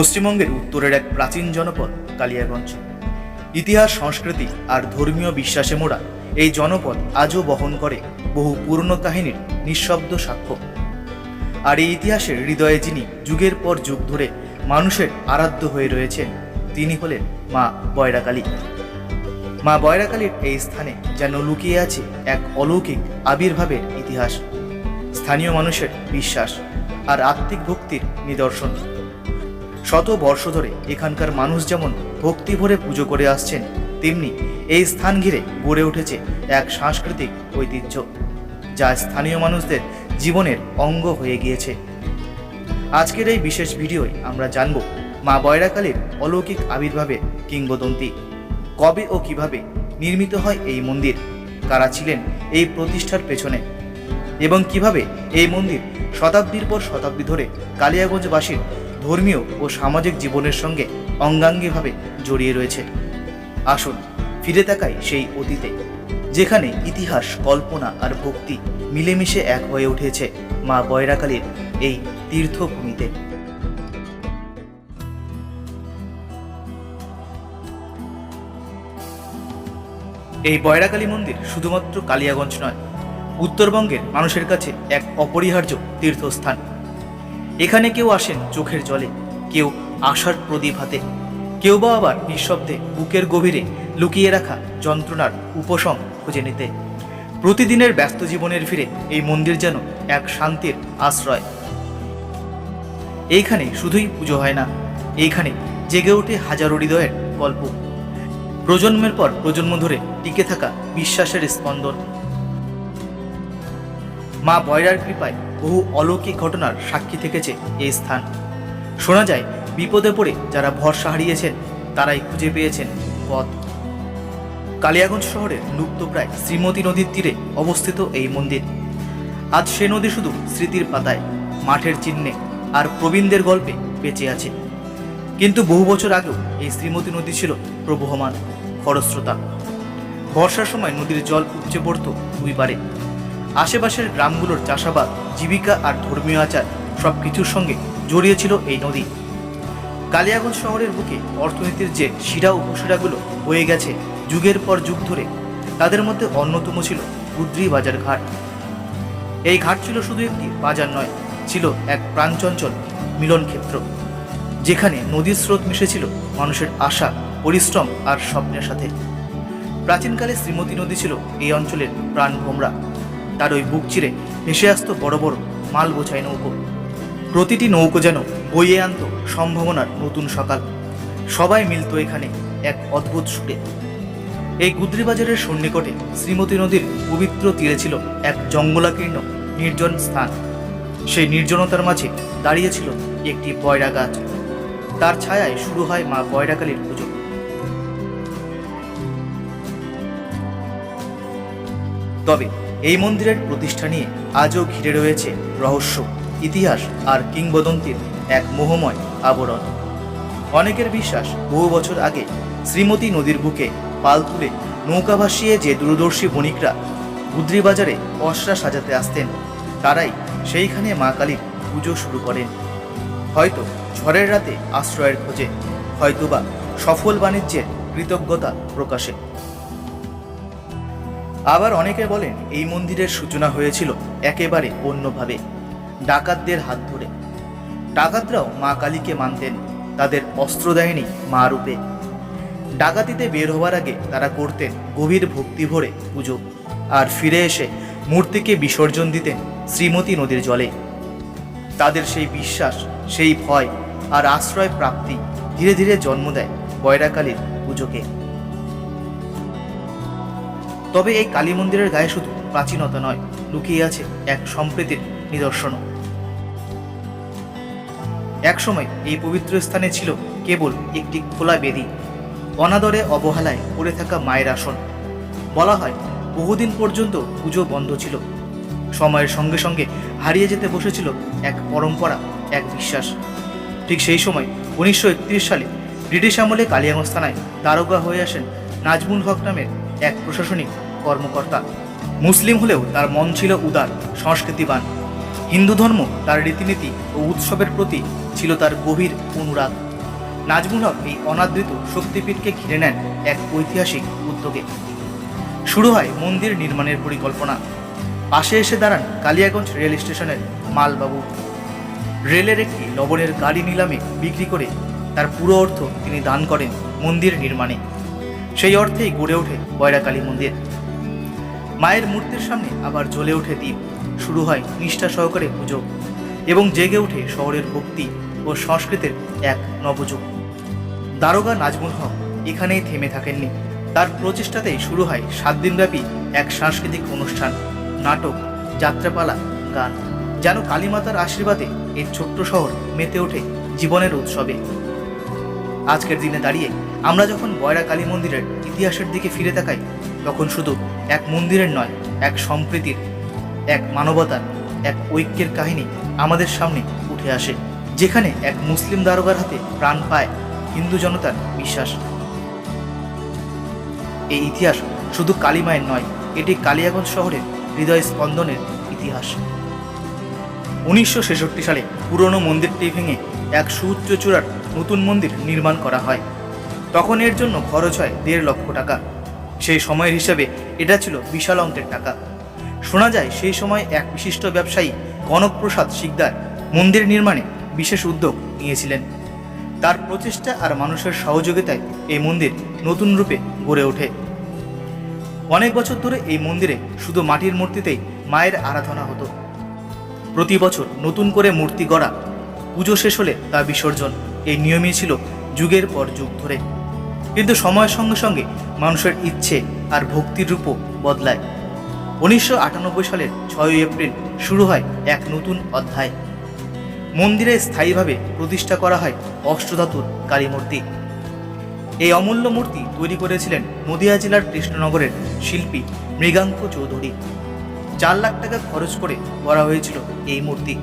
পশ্চিমবঙ্গের উত্তরের এক প্রাচীন জনপদ কালিয়াগঞ্জ। ইতিহাস, সংস্কৃতি আর ধর্মীয় বিশ্বাসে মোড়া এই জনপদ আজও বহন করে বহু পুরনো কাহিনীর নিঃশব্দ সাক্ষ্য। আর এই ইতিহাসের হৃদয়ে যিনি যুগের পর যুগ ধরে মানুষের আরাধ্য হয়ে রয়েছেন, তিনি হলেন মা বয়রাকালী। মা বয়রাকালীর এই স্থানে যেন লুকিয়ে আছে এক অলৌকিক আবির্ভাবের ইতিহাস। স্থানীয় মানুষের বিশ্বাস আর আত্মিক ভক্তির নিদর্শন। শত বর্ষ ধরে এখানকার মানুষ যেমন ভক্তি ভরে পুজো করে আসছেন, তেমনি এই স্থান ঘিরে গড়ে উঠেছে এক সাংস্কৃতিক ঐতিহ্য, যা স্থানীয় মানুষদের জীবনের অঙ্গ হয়ে গিয়েছে। আজকের এই বিশেষ ভিডিওয় আমরা জানব মা বয়রাকালীর অলৌকিক আবির্ভাবের কিংবদন্তি, কবে ও কীভাবে নির্মিত হয় এই মন্দির, কারা ছিলেন এই প্রতিষ্ঠার পেছনে, এবং কীভাবে এই মন্দির শতাব্দীর পর শতাব্দী ধরে কালিয়াগঞ্জবাসীর ধর্মীয় ও সামাজিক জীবনের সঙ্গে অঙ্গাঙ্গিভাবে জড়িয়ে রয়েছে। আসুন ফিরে তাকাই সেই অতীতে, যেখানে ইতিহাস, কল্পনা আর ভক্তি মিলেমিশে এক হয়ে উঠেছে মা বয়রাকালীর এই তীর্থভূমিতে। এই বয়রাকালী মন্দির শুধুমাত্র কালিয়াগঞ্জ নয়, উত্তরবঙ্গের মানুষের কাছে এক অপরিহার্য তীর্থস্থান। এখানে কেউ আসেন চোখের জলে, কেউ আশার প্রদীপ হাতে, কেউ বা আবার নিঃশব্দে বুকের গভীরে লুকিয়ে রাখা যন্ত্রণার উপশম খুঁজে নিতে। প্রতিদিনের ব্যস্ত জীবনের ফিরে এই মন্দির যেন এক শান্তির আশ্রয়। এইখানে শুধুই পুজো হয় না, এইখানে জেগে ওঠে হাজারো হৃদয়ের গল্প। প্রজন্মের পর প্রজন্ম ধরে টিকে থাকা বিশ্বাসের স্পন্দন। মা বয়রার কৃপায় বহু অলৌকিক ঘটনার সাক্ষী থেকেছে এই স্থান। শোনা যায়, বিপদে পড়ে যারা ভরসা হারিয়েছেন, তারাই খুঁজে পেয়েছেন পথ। কালিয়াগঞ্জ শহরের লুপ্তপ্রায় শ্রীমতী নদীর তীরে অবস্থিত এই মন্দির। আজ সে নদী শুধু স্মৃতির পাতায়, মাঠের চিহ্নে আর প্রবীণদের গল্পে বেঁচে আছে। কিন্তু বহু বছর আগেও এই শ্রীমতী নদী ছিল প্রবহমান, খরস্রোতা। বর্ষার সময় নদীর জল উপচে পড়ত দুই পারে। আশেপাশের গ্রামগুলোর চাষাবাদ, জীবিকা আর ধর্মীয় আচার সব কিছুর সঙ্গে জড়িয়ে ছিল এই নদী। কালিয়াগঞ্জ শহরের বুকে অর্থনীতির যে শিরা উপশিরাগুলো বয়ে গেছে যুগের পর যুগ ধরে, তাদের মধ্যে অন্যতম ছিল গুদ্রি বাজার ঘাট। এই ঘাট ছিল শুধু একটি বাজার নয়, ছিল এক প্রাণচঞ্চল মিলন ক্ষেত্র, যেখানে নদীর স্রোত মিশেছিল মানুষের আশা, পরিশ্রম আর স্বপ্নের সাথে। প্রাচীনকালে শ্রীমতী নদী ছিল এই অঞ্চলের প্রাণ ভোমরা। তার ওই বুক চিরে ভেসে আসতো বড় বড় মাল বোঝাই নৌকো। প্রতিটি নৌকো যেন বইয়ে আনতো সম্ভাবনার নতুন সকাল। সবাই মিলতো এখানে এক অদ্ভুত সুরে এই গুদ্রিবাজারের সন্নিকটে শ্রীমতী নদীর পবিত্র তীরে ছিল এক জঙ্গলাকীর্ণ, নির্জন স্থান। সেই নির্জনতার মাঝে দাঁড়িয়েছিল একটি বয়রা গাছ। তার ছায়ায় শুরু হয় মা বয়রাকালীর পুজো। তবে এই মন্দিরের প্রতিষ্ঠা নিয়ে আজও ঘিরে রয়েছে রহস্য, ইতিহাস আর কিংবদন্তির এক মোহময় আবরণ। অনেকের বিশ্বাস বহু বছর আগে শ্রীমতী নদীর বুকে পাল তুলে নৌকা ভাসিয়ে যে দূরদর্শী বণিকরা গুদ্রি বাজারে অসরা সাজাতে আসতেন, তারাই সেইখানে মা কালীর পুজো শুরু করেন। হয়তো ঝড়ের রাতে আশ্রয়ের খোঁজে, হয়তোবা সফল বাণিজ্যের কৃতজ্ঞতা প্রকাশে। আবার অনেকে বলেন এই মন্দিরের সূচনা হয়েছিল একেবারে অন্যভাবে, ডাকাতদের হাত ধরে। ডাকাতরাও মা কালীকে মানতেন, তাদের অস্ত্র দেয়নি মা রূপে। ডাকাতিতে বের হওয়ার আগে তারা করতেন গভীর ভক্তি ভরে পুজো, আর ফিরে এসে মূর্তিকে বিসর্জন দিতেন শ্রীমতী নদীর জলে। তাদের সেই বিশ্বাস, সেই ভয় আর আশ্রয় প্রাপ্তি ধীরে ধীরে জন্ম দেয় বয়রাকালীর পুজোকে। তবে এই কালী মন্দিরের গায়ে শুধু প্রাচীনতা নয়, লুকিয়ে আছে এক সম্প্রীতির নিদর্শনও। একসময় এই পবিত্র স্থানে ছিল কেবল একটি খোলা বেদি, অনাদরে অবহেলায় পড়ে থাকা মায়ের আসন। বলা হয়, বহুদিন পর্যন্ত পুজো বন্ধ ছিল। সময়ের সঙ্গে সঙ্গে হারিয়ে যেতে বসেছিল এক পরম্পরা, এক বিশ্বাস। ঠিক সেই সময় উনিশশো একত্রিশ সালে ব্রিটিশ আমলে কালিয়াগঞ্জ থানায় দারোগা হয়ে আসেন নাজমুল হক নামের এক প্রশাসনিক কর্মকর্তা। মুসলিম হলেও তার মন ছিল উদার, সংস্কৃতিবান। হিন্দু ধর্ম তার রীতিনীতি ও উৎসবের প্রতি ছিল তার গভীর অনুরাগ। নাজমুল হক এই অনাদৃত শক্তিপীঠকে ঘিরে নেন এক ঐতিহাসিক উদ্যোগে। শুরু হয় মন্দির নির্মাণের পরিকল্পনা। পাশে এসে দাঁড়ান কালিয়াগঞ্জ রেল স্টেশনের মালবাবু। রেলের একটি লবণের গাড়ি নিলামে বিক্রি করে তার পুরো অর্থ তিনি দান করেন মন্দির নির্মাণে। সেই অর্থেই গড়ে ওঠে বয়রাকালী মন্দির। মায়ের মূর্তির সামনে আবার জ্বলে ওঠে দ্বীপ শুরু হয় নিষ্ঠা সহকারে পুজো এবং জেগে ওঠে শহরের ভক্তি ও সংস্কৃতির এক নবযুগ। দারোগা নাজমুল হক এখানেই থেমে থাকেননি। তার প্রচেষ্টাতেই শুরু হয় সাত দিনব্যাপী এক সাংস্কৃতিক অনুষ্ঠান, নাটক, যাত্রাপালা, গান, যেন কালীমাতার আশীর্বাদে এই ছোট্ট শহর মেতে ওঠে জীবনের উৎসবে। আজকের দিনে দাঁড়িয়ে আমরা যখন বয়রা কালী মন্দিরের ইতিহাসের দিকে ফিরে তাকাই, তখন শুধু এক মন্দিরের নয়, এক সম্প্রীতির, এক মানবতার, এক ঐক্যের কাহিনী আমাদের সামনে উঠে আসে, যেখানে এক মুসলিম দারোগার হাতে প্রাণ পায় হিন্দু জনতার বিশ্বাস। এই ইতিহাস শুধু কালীমায়ের নয়, এটি কালিয়াগঞ্জ শহরের হৃদয় স্পন্দনের ইতিহাস। উনিশশো ছেষট্টি সালে পুরনো মন্দিরটি ভেঙে এক সুউচ্চ চূড়ার নতুন মন্দির নির্মাণ করা হয়। তখন এর জন্য খরচ হয় দেড় লক্ষ টাকা। সেই সময়ের হিসাবে এটা ছিল বিশাল অঙ্কের টাকা। শোনা যায় সেই সময় এক বিশিষ্ট ব্যবসায়ী কনকপ্রসাদ শিকদার মন্দির নির্মাণে বিশেষ উদ্যোগ নিয়েছিলেন। তার প্রচেষ্টা আর মানুষের সহযোগিতায় এই মন্দির নতুন রূপে গড়ে ওঠে। অনেক বছর ধরে এই মন্দিরে শুধু মাটির মূর্তিতেই মায়ের আরাধনা হতো। প্রতি বছর নতুন করে মূর্তি গড়া, পুজো শেষ হলে তা বিসর্জন। এই নিয়মই ছিল যুগের পর যুগ ধরে। কিন্তু সময়ের সঙ্গে সঙ্গে মানুষের ইচ্ছে আর ভক্তির রূপও বদলায়। উনিশশো আটানব্বই সালের ছয়ই এপ্রিল শুরু হয় এক নতুন অধ্যায়। মন্দিরে স্থায়ীভাবে প্রতিষ্ঠা করা হয় অষ্টধাতুর কালী মূর্তি। এই অমূল্য মূর্তি তৈরি করেছিলেন নদিয়া জেলার কৃষ্ণনগরের শিল্পী মৃগাঙ্ক চৌধুরী। চার লাখ টাকা খরচ করে করা হয়েছিল এই মূর্তি।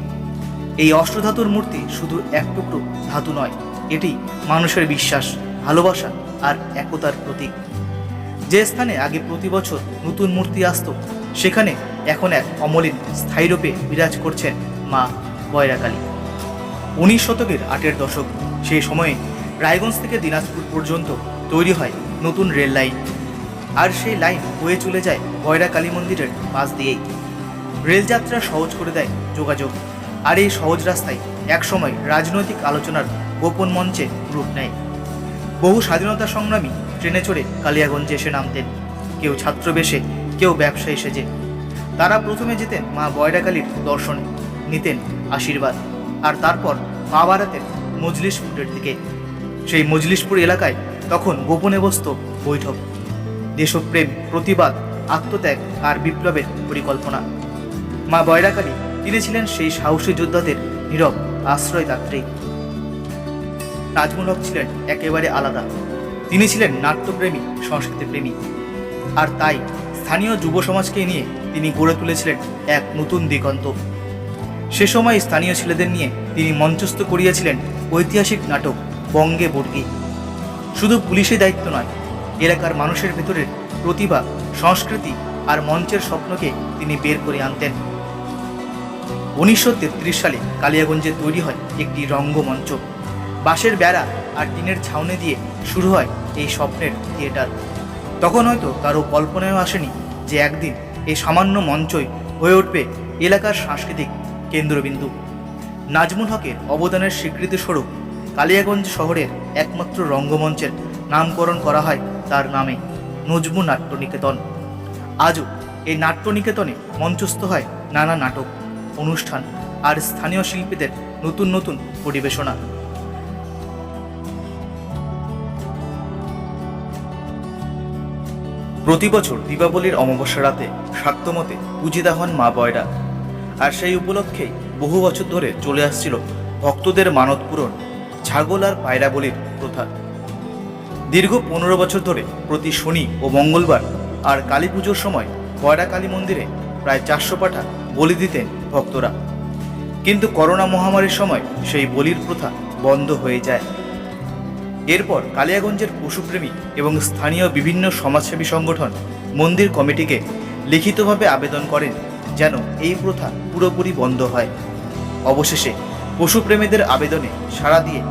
এই অষ্টধাতুর মূর্তি শুধু এক টুকরো ধাতু নয়, এটি মানুষের বিশ্বাস, ভালোবাসা আর একতার প্রতীক। যে স্থানে আগে প্রতি বছর নতুন মূর্তি আসতো, সেখানে এখন এক অমলিন স্থায়ী রূপে বিরাজ করছেন মা বয়রাকালী। উনিশ শতকের আটের দশক, সেই সময়ে রায়গঞ্জ থেকে দিনাজপুর পর্যন্ত তৈরি হয় নতুন রেল লাইন। আর সেই লাইন হয়ে চলে যায় বয়রা কালী মন্দিরের পাশ দিয়েই। রেলযাত্রা সহজ করে দেয় যোগাযোগ, আর এই সহজ রাস্তায় একসময় রাজনৈতিক আলোচনার গোপন মঞ্চে রূপ নেয়। বহু স্বাধীনতা সংগ্রামী ট্রেনে চড়ে কালিয়াগঞ্জে এসে নামতেন। কেউ ছাত্রবেশে, কেউ ব্যবসায়ী সেজে। তারা প্রথমে যেতেন মা বয়রাকালীর দর্শনে, নিতেন আশীর্বাদ আর তারপর পা বাড়াতেন মজলিশপুরের দিকে। সেই মজলিশপুর এলাকায় তখন গোপনে বসত বৈঠক। দেশপ্রেম, প্রতিবাদ, আত্মত্যাগ আর বিপ্লবের পরিকল্পনা। মা বয়রাকালী তিনি ছিলেন সেই সাহসী যোদ্ধাদের নীরব আশ্রয়দাত্রী। নাজমুল হক ছিলেন একেবারে আলাদা। তিনি ছিলেন নাট্যপ্রেমী, সংস্কৃতিপ্রেমী। আর তাই স্থানীয় যুব সমাজকে নিয়ে তিনি গড়ে তুলেছিলেন এক নতুন দিগন্ত। সে সময় স্থানীয় ছেলেদের নিয়ে তিনি মঞ্চস্থ করিয়েছিলেন ঐতিহাসিক নাটক বঙ্গে বর্গী। শুধু পুলিশের দায়িত্ব নয়, এলাকার মানুষের ভেতরের প্রতিভা, সংস্কৃতি আর মঞ্চের স্বপ্নকে তিনি বের করে আনতেন। উনিশশো তেত্রিশ সালে কালিয়াগঞ্জে তৈরি হয় একটি রঙ্গমঞ্চ। বাঁশের বেড়া আর টিনের ছাউনি দিয়ে শুরু হয় এই স্বপ্নের থিয়েটার। তখন হয়তো কারও কল্পনায়ও আসেনি যে একদিন এই সামান্য মঞ্চই হয়ে উঠবে এলাকার সাংস্কৃতিক কেন্দ্রবিন্দু। নাজমুল হকের অবদানের স্বীকৃতিস্বরূপ কালিয়াগঞ্জ শহরের একমাত্র রঙ্গমঞ্চের নামকরণ করা হয় তার নামে, নজমু নাট্যনিকেতন। আজও এই নাট্যনিকেতনে মঞ্চস্থ হয় নানা নাটক, অনুষ্ঠান আর স্থানীয় শিল্পীদের নতুন নতুন পরিবেশনা। প্রতি বছর দীপাবলির অমাবস্যা রাতে শাক্তমতে পূজিতা হন মা বয়রা আর সেই উপলক্ষেই বহু বছর ধরে চলে আসছিল ভক্তদের মানত পূরণ ছাগল আর পায়রা বলির প্রথা। দীর্ঘ পনেরো বছর ধরে প্রতি শনি ও মঙ্গলবার আর কালী পুজোর সময় বয়রা কালী মন্দিরে প্রায় চারশো পাঠা বলি দিতেন ভক্তরা। কিন্তু করোনা মহামারীর সময় সেই বলির প্রথা বন্ধ হয়ে যায়। এরপর কালিয়াগঞ্জের পশুপ্রেমী এবং স্থানীয় বিভিন্ন সমাজসেবী সংগঠন মন্দির কমিটিকে লিখিতভাবে আবেদন করেন যেন এই প্রথা পুরোপুরি বন্ধ হয়। অবশেষে পশুপ্রেমীদের আবেদনে সাড়া দিয়ে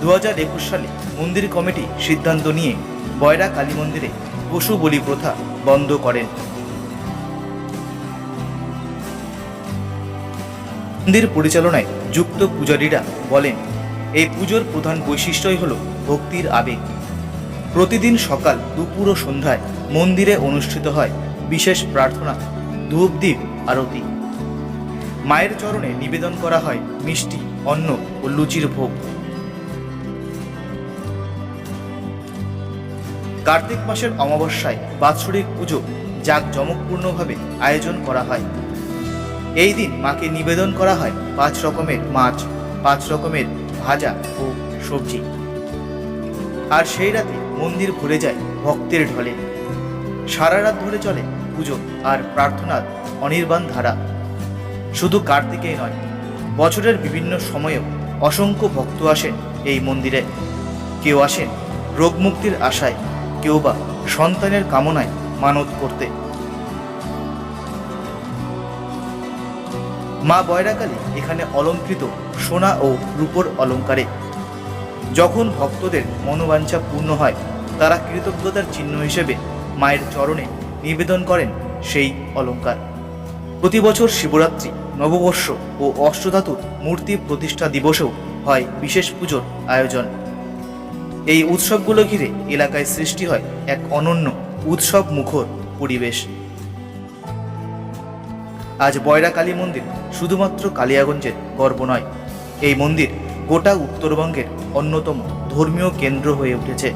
দু হাজার একুশ সালে মন্দির কমিটি সিদ্ধান্ত নিয়ে বয়রা কালী মন্দিরে পশু বলি প্রথা বন্ধ করেন। মন্দির পরিচালনায় যুক্ত পূজারীরা বলেন, এই পুজোর প্রধান বৈশিষ্ট্যই হল ভক্তির আবেগ প্রতিদিন সকাল দুপুর ও সন্ধ্যায় মন্দিরে অনুষ্ঠিত হয় বিশেষ প্রার্থনা ধূপদীপ আরতি। মায়ের চরণে নিবেদন করা হয় মিষ্টি, অন্ন ও লুচির ভোগ। কার্তিক মাসের অমাবস্যায় বাৎসরিক পুজো জাঁকজমকপূর্ণভাবে আয়োজন করা হয়। এই দিন মাকে নিবেদন করা হয় পাঁচ রকমের মাছ, পাঁচ রকমের ভাজা ও সবজি। আর সেই রাতে মন্দির ভরে যায় ভক্তের ঢলে। সারা রাত ধরে চলে পুজো আর প্রার্থনার অনির্বাণ ধারা। শুধু কার্তিকেই নয়, বছরের বিভিন্ন সময়েও অসংখ্য ভক্ত আসেন এই মন্দিরে। কেউ আসেন রোগমুক্তির আশায়, কেউ বা সন্তানের কামনায় মানত করতে। মা বয়রাকালী এখানে অলঙ্কৃত সোনা ও রূপোর অলঙ্কারে যখন ভক্তদের মনোবাঞ্ছা পূর্ণ হয়, তারা কৃতজ্ঞতার চিহ্ন হিসেবে মায়ের চরণে নিবেদন করেন সেই অলঙ্কার। প্রতি বছর শিবরাত্রি, নববর্ষ ও অষ্টধাতুর মূর্তি প্রতিষ্ঠা দিবসেও হয় বিশেষ পুজোর আয়োজন। এই উৎসবগুলো ঘিরে এলাকায় সৃষ্টি হয় এক অনন্য উৎসব মুখর পরিবেশ। আজ বয়রা কালী মন্দির শুধুমাত্র কালিয়াগঞ্জের গর্ব নয়, এই মন্দির গোটা উত্তরবঙ্গের অন্যতম ধর্মীয় কেন্দ্র হয়ে উঠেছে।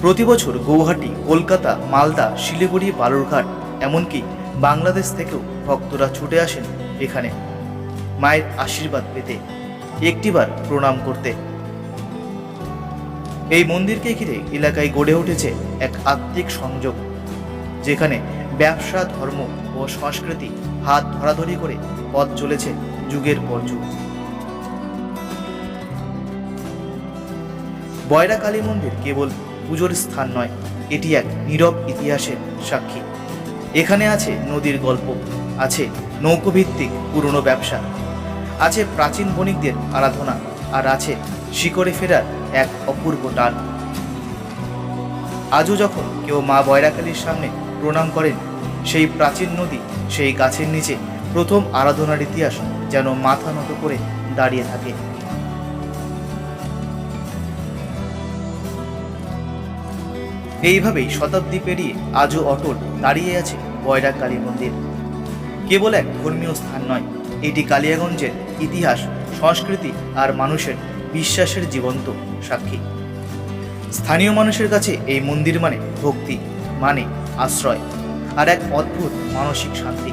প্রতি বছর গৌহাটি, কলকাতা, মালদা, শিলিগুড়ি, বালুরঘাট এমনকি বাংলাদেশ থেকেও ভক্তরা ছুটে আসেন এখানে। মায়ের আশীর্বাদ পেতে, একটিবার প্রণাম করতে। এই মন্দিরকে ঘিরে এলাকায় গড়ে উঠেছে এক আত্মিক সংযোগ, যেখানে ব্যবসা, ধর্ম ও সংস্কৃতি হাত ধরাধরি করে পথ চলেছে যুগের পর যুগ। বয়রা কালী মন্দির কেবল পুজোর স্থান নয়, এটি এক নীরব ইতিহাসের সাক্ষী। এখানে আছে নদীর গল্প, আছে নৌকোভিত্তিক পুরনো ব্যবসা, আছে প্রাচীন বণিকদের আরাধনা, আর আছে শিকড়ে ফেরার এক অপূর্ব টান। আজও যখন কেউ মা বয়রাকালীর সামনে প্রণাম করেন, সেই প্রাচীন নদী সেই গাছের নিচে প্রথম আরাধনার ইতিহাস যেন মাথা নত করে দাঁড়িয়ে থাকে। এইভাবেই শতাব্দী পেরিয়ে আজও অটল দাঁড়িয়ে আছে বয়রা কালী মন্দির। কেবল এক ধর্মীয় স্থান নয়, এটি কালিয়াগঞ্জের ইতিহাস, সংস্কৃতি আর মানুষের বিশ্বাসের জীবন্ত সাক্ষী। স্থানীয় মানুষের কাছে এই মন্দির মানে ভক্তি মানে আশ্রয় আর এক অদ্ভুত মানসিক শান্তি।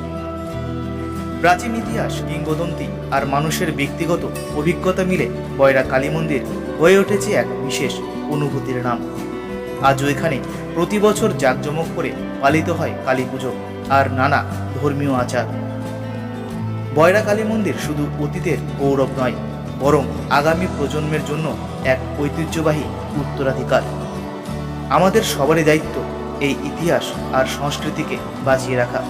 প্রাচীন ইতিহাস, কিংবদন্তি আর মানুষের ব্যক্তিগত অভিজ্ঞতা মিলে বয়রা কালী মন্দির হয়ে উঠেছে এক বিশেষ অনুভূতির নাম। আজও এখানে প্রতি বছর জাঁকজমক করে পালিত হয় কালী পুজো আর নানা ধর্মীয় আচার। বয়রা কালী মন্দির শুধু অতীতের গৌরব নয়, বরং আগামী প্রজন্মের জন্য এক ঐতিহ্যবাহী উত্তরাধিকার। আমাদের সবারই দায়িত্ব এই ইতিহাস আর সংস্কৃতিকে বাঁচিয়ে রাখা।